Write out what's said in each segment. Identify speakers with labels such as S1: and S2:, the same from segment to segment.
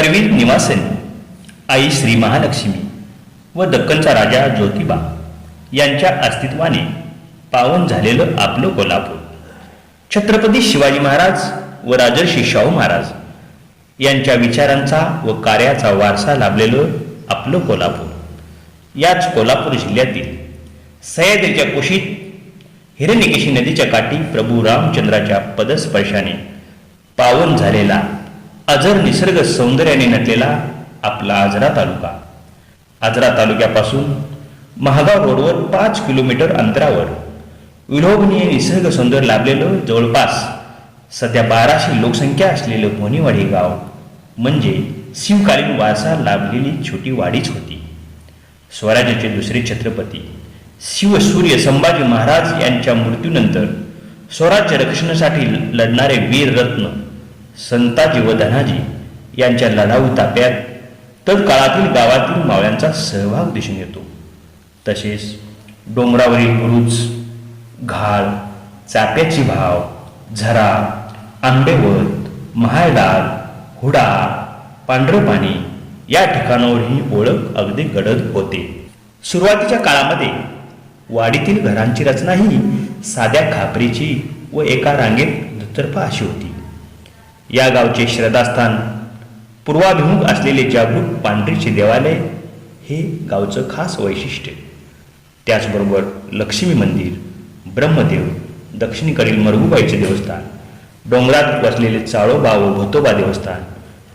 S1: करवीर निवासनी आई श्री महालक्ष्मी व दक्कनचा राजा ज्योतिबा यांच्या अस्तित्वाने पावन झालेलं आपलं कोल्हापूर. छत्रपती शिवाजी महाराज व राजर्षी शाहू महाराज यांच्या विचारांचा व कार्याचा वारसा लाभलेलं आपलं कोल्हापूर. याच कोल्हापूर जिल्ह्यातील सह्याद्रीच्या कुशीत हिरण्यकेशी नदीच्या काठी प्रभू रामचंद्राच्या पदस्पर्शाने पावन झालेला अजर निसर्ग सौंदर्याने नटलेला आपला आजरा तालुका. आजरा तालुक्यापासून महागाव रोडवर पाच किलोमीटर अंतरावर विलोभनीय निसर्ग सौंदर्य लाभलेलं जवळपास सध्या बाराशे लोकसंख्या असलेलं भोनीवाडी गाव म्हणजे शिवकालीन वारसा लाभलेली छोटी वाडीच होती. स्वराज्याचे दुसरे छत्रपती शिवसूर्य संभाजी महाराज यांच्या मृत्यूनंतर स्वराज्य रक्षणासाठी लढणारे वीर संताजी व धनाजी यांच्या लढाऊ ताप्यात तर काळातील गावातील मावळ्यांचा सहभाग दिसून येतो. तसेच डोंगरावरील रुच घाळ चाप्याची भाव झरा आंबेवत महायदार हुडा पांढरं पाणी या ठिकाणावर ही ओळख अगदी गडद होते. सुरुवातीच्या काळामध्ये वाडीतील घरांची रचना ही साध्या खापरीची व एका रांगेत दुतर्फा अशी होती. या गावचे श्रद्धास्थान पूर्वाभिमुख असलेले जागरूक पांढरीचे देवालय हे गावचं खास वैशिष्ट्य. त्याचबरोबर लक्ष्मी मंदिर ब्रह्मदेव दक्षिणेकडील मरगुबाईचे देवस्थान डोंगरात वसलेले चाळोबा व भोतोबा देवस्थान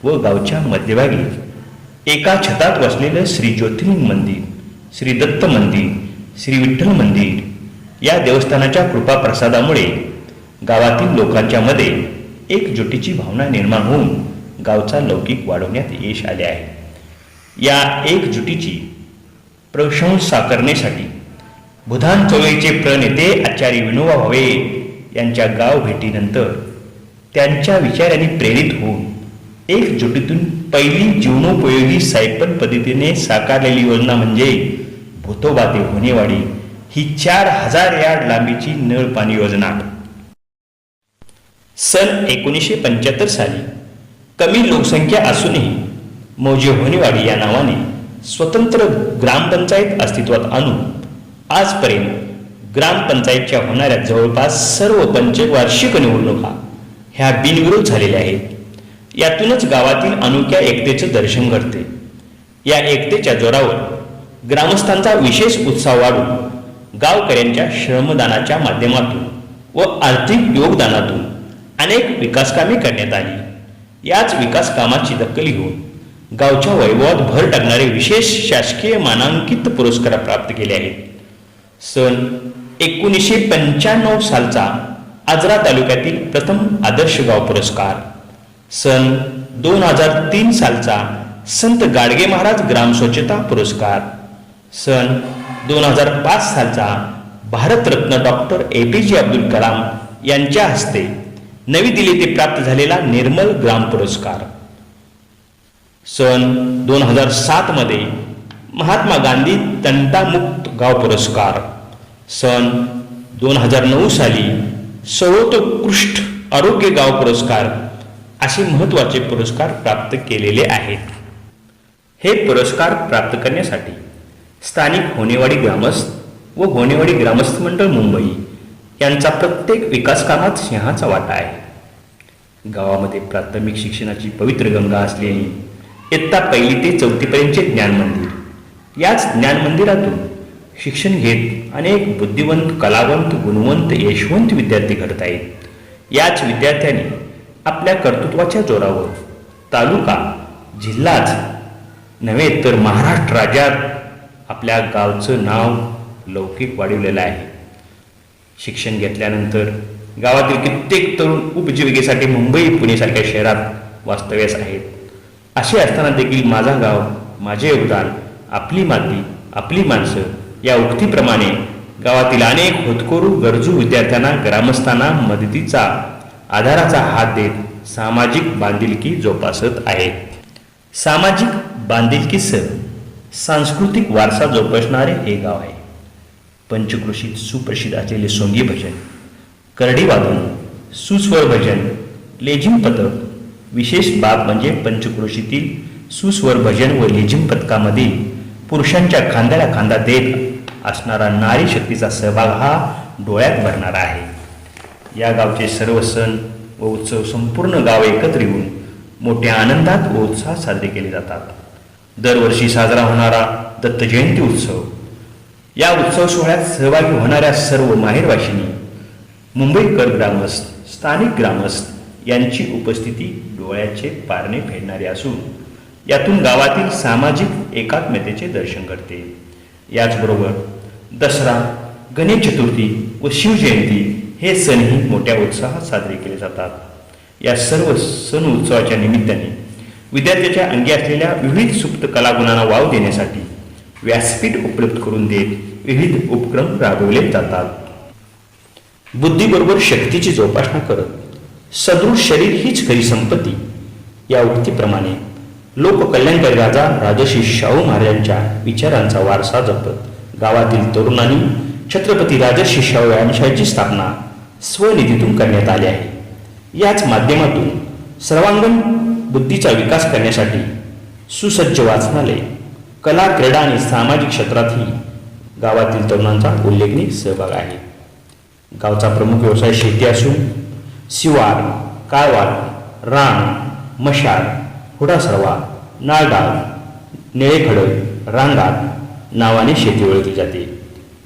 S1: व गावच्या मध्यभागी एका छतात वसलेलं श्री ज्योतिर्लिंग मंदिर श्री दत्त मंदिर श्री विठ्ठल मंदिर या देवस्थानाच्या कृपाप्रसादामुळे गावातील लोकांच्या मध्ये एकजुटीची भावना निर्माण होऊन गावचा लौकिक वाढवण्यात यश आले आहे. या एकजुटीची प्रशंसा करण्यासाठी बुधान चवळीचे प्रणेते आचार्य विनोबा भावे यांच्या गाव भेटीनंतर त्यांच्या विचारांनी प्रेरित होऊन एकजुटीतून पहिली जीवनोपयोगी सायपन पद्धतीने साकारलेली योजना म्हणजे भूतोबाते होनेवाडी ही चार हजार यार्ड लांबीची नळ पाणी योजना. सन एकोणीसशे पंच्याहत्तर साली कमी लोकसंख्या असूनही मौजे होनेवाडी या नावाने स्वतंत्र ग्रामपंचायत अस्तित्वात आणून आजपर्यंत ग्रामपंचायतच्या होणाऱ्या जवळपास सर्व पंचवार्षिक निवडणुका ह्या बिनविरोध झालेल्या आहेत. यातूनच गावातील अनोख्या एकतेचं दर्शन घडते. या एकतेच्या जोरावर ग्रामस्थांचा विशेष उत्साह वाढून गावकऱ्यांच्या श्रमदानाच्या माध्यमातून व आर्थिक योगदानातून अनेक विकासकामे करण्यात आली. याच विकास कामाची दखल घेऊन गावच्या वैभवात भर टाकणारे विशेष शासकीय मानांकित पुरस्कार प्राप्त केले आहेत. सन एकोणीसशे पंच्याण्णव सालचा आजरा तालुक्यातील प्रथम आदर्श गाव पुरस्कार. सन दोन हजार तीन सालचा संत गाडगे महाराज ग्राम स्वच्छता पुरस्कार. सन दोन हजार पाच सालचा भारतरत्न डॉक्टर ए पी जे अब्दुल कलाम यांच्या हस्ते नवी दिल्ली ते प्राप्त झालेला निर्मल ग्राम पुरस्कार. सन दोन हजार सातमध्ये महात्मा गांधी तंटामुक्त गाव पुरस्कार. सन दोन हजार नऊ साली सर्वोत्कृष्ट आरोग्य गाव पुरस्कार असे महत्त्वाचे पुरस्कार प्राप्त केलेले आहेत. हे पुरस्कार प्राप्त करण्यासाठी स्थानिक होनेवाडी ग्रामस्थ व होनेवाडी ग्रामस्थ मंडळ मुंबई यांचा प्रत्येक विकास कामात सिंहाचा वाटा आहे. गावामध्ये प्राथमिक शिक्षणाची पवित्र गंगा असलेली इयत्ता पहिली ते चौथीपर्यंतचे ज्ञान मंदिर. याच ज्ञान मंदिरातून शिक्षण घेत अनेक बुद्धिवंत कलावंत गुणवंत यशवंत विद्यार्थी घडत आहेत. याच विद्यार्थ्यांनी आपल्या कर्तृत्वाच्या जोरावर तालुका जिल्हाच नव्हे तर महाराष्ट्र राज्यात आपल्या गावचं नाव लौकिक वाढवलेलं आहे. शिक्षण घेतल्यानंतर गावातील कित्येक तरुण उपजीविकेसाठी मुंबई पुणेसारख्या शहरात वास्तव्यास आहेत. असे असताना देखील माझा गाव माझे योगदान आपली माती आपली माणसं या उक्तीप्रमाणे गावातील अनेक होतकरू गरजू विद्यार्थ्यांना ग्रामस्थांना मदतीचा आधाराचा हात देत सामाजिक बांधिलकी जोपासत आहेत सामाजिक बांधिलकीसह सांस्कृतिक वारसा जोपासणारे हे गाव आहे. पंचकृषीत सुप्रसिद्ध असलेले सोंगी भजन करडी वादन सुस्वर भजन लेझिम पथक विशेष बाब म्हणजे पंचकृषीतील सुस्वर भजन व लेझिम पथकामध्ये पुरुषांच्या खांद्याला खांदा देत असणारा नारी शक्तीचा सहभाग हा डोळ्यात भरणारा आहे. या गावचे सर्व सण व उत्सव संपूर्ण गाव एकत्र येऊन मोठ्या आनंदात व उत्साहात साजरे केले जातात. दरवर्षी साजरा होणारा दत्त जयंती उत्सव या उत्सव सोहळ्यात सहभागी होणाऱ्या सर्व माहेरवाशिनी मुंबईकर ग्रामस्थ स्थानिक ग्रामस्थ यांची उपस्थिती डोळ्याचे पारणे फेडणारे असून यातून गावातील सामाजिक एकात्मतेचे दर्शन घडते. याचबरोबर दसरा गणेश चतुर्थी व शिवजयंती हे सणही मोठ्या उत्साहात साजरे केले जातात. या सर्व सण उत्सवाच्या निमित्ताने विद्यार्थ्याच्या अंगी असलेल्या विविध सुप्त कलागुणांना वाव देण्यासाठी व्यासपीठ उपलब्ध करून देत विविध उपक्रम राबवले जातात. बुद्धीबरोबर शक्तीची जोपासना करत सदृढ शरीर हीच खरी संपत्ती. या उक्तीप्रमाणे लोककल्याणकारी राजा राजश्री शाहू महाराजांच्या विचारांचा वारसा जपत गावातील तरुणांनी छत्रपती राजश्री शाहू यांच्याची स्थापना स्वनिधीतून करण्यात आली आहे. याच माध्यमातून सर्वांगण बुद्धीचा विकास करण्यासाठी सुसज्ज वाचनालय कला क्रीडा आणि सामाजिक क्षेत्रातही गावातील तरुणांचा उल्लेखनीय सहभाग आहे. गावचा प्रमुख व्यवसाय शेती असून शिवार काळवार रान मशार हुडासरवा नाळगाव निळेखडक रांगात नावाने शेती ओळखली जाते.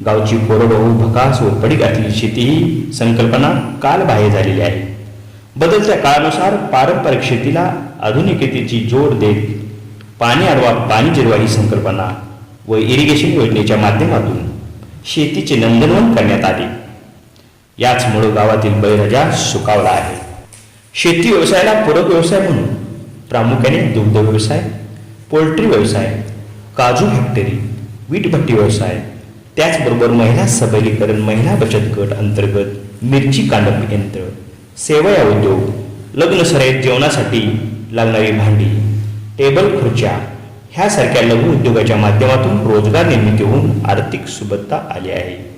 S1: गावची कोरडवाहू भकास व पडीक शेती ही संकल्पना कालबाह्य झालेली आहे. बदलत्या काळानुसार पारंपरिक शेतीला आधुनिकतेची जोड देत पाणी अडवा पाणी जिरवा ही संकल्पना व इरिगेशन योजनेच्या माध्यमातून शेतीचे नंदनवन करण्यात आले. याचमुळं गावातील बळीराजा सुकावला आहे. शेती व्यवसायाला पूरक व्यवसाय म्हणून प्रामुख्याने दुग्ध व्यवसाय पोल्ट्री व्यवसाय काजू फॅक्टरी वीटभट्टी व्यवसाय त्याचबरोबर महिला सबलीकरण महिला बचत गट अंतर्गत मिरची कांडप यंत्र सेवया उद्योग लग्नसराईत जेवणासाठी लागणारी भांडी टेबल खुर्च्या ह्यासारख्या लघु उद्योगाच्या माध्यमातून रोजगार निर्मिती होऊन आर्थिक सुबत्ता आली आहे.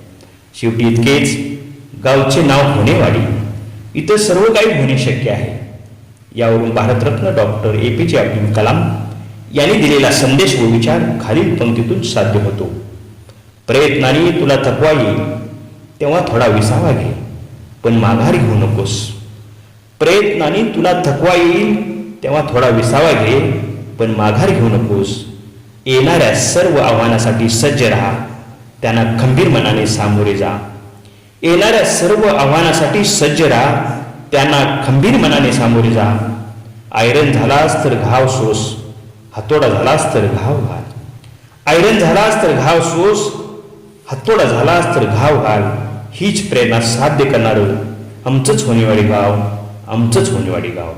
S1: शेवटी इतकेच. गावचे नाव होणेवाडी. इथं सर्व काही होणे शक्य आहे. यावरून भारतरत्न डॉक्टर ए. पी. जे. अब्दुल कलाम यांनी दिलेला संदेश व विचार खालील पंक्तीतून साध्य होतो. प्रयत्नाने तुला थकवा येईल तेव्हा थोडा विसावा घे पण माघार घेऊ नकोस. प्रयत्नाने तुला थकवा येईल तेव्हा थोडा विसावा घे पण माघार घेऊ नकोस. येणाऱ्या सर्व आव्हानासाठी सज्ज राहा. त्यांना खंबीर मनाने सामोरे जा. येणाऱ्या सर्व आव्हानासाठी सज्ज राहा. त्यांना खंबीर मनाने सामोरे जा. आयरन झालास तर घाव सोस. हातोडा झालास तर घाव घाल. आयरन झालास तर घाव सोस. हातोडा झालास तर घाव घाल. हीच प्रेरणा साध्य करणारं आमचंच होणेवाडी गाव आमचंच होणेवाडी गाव.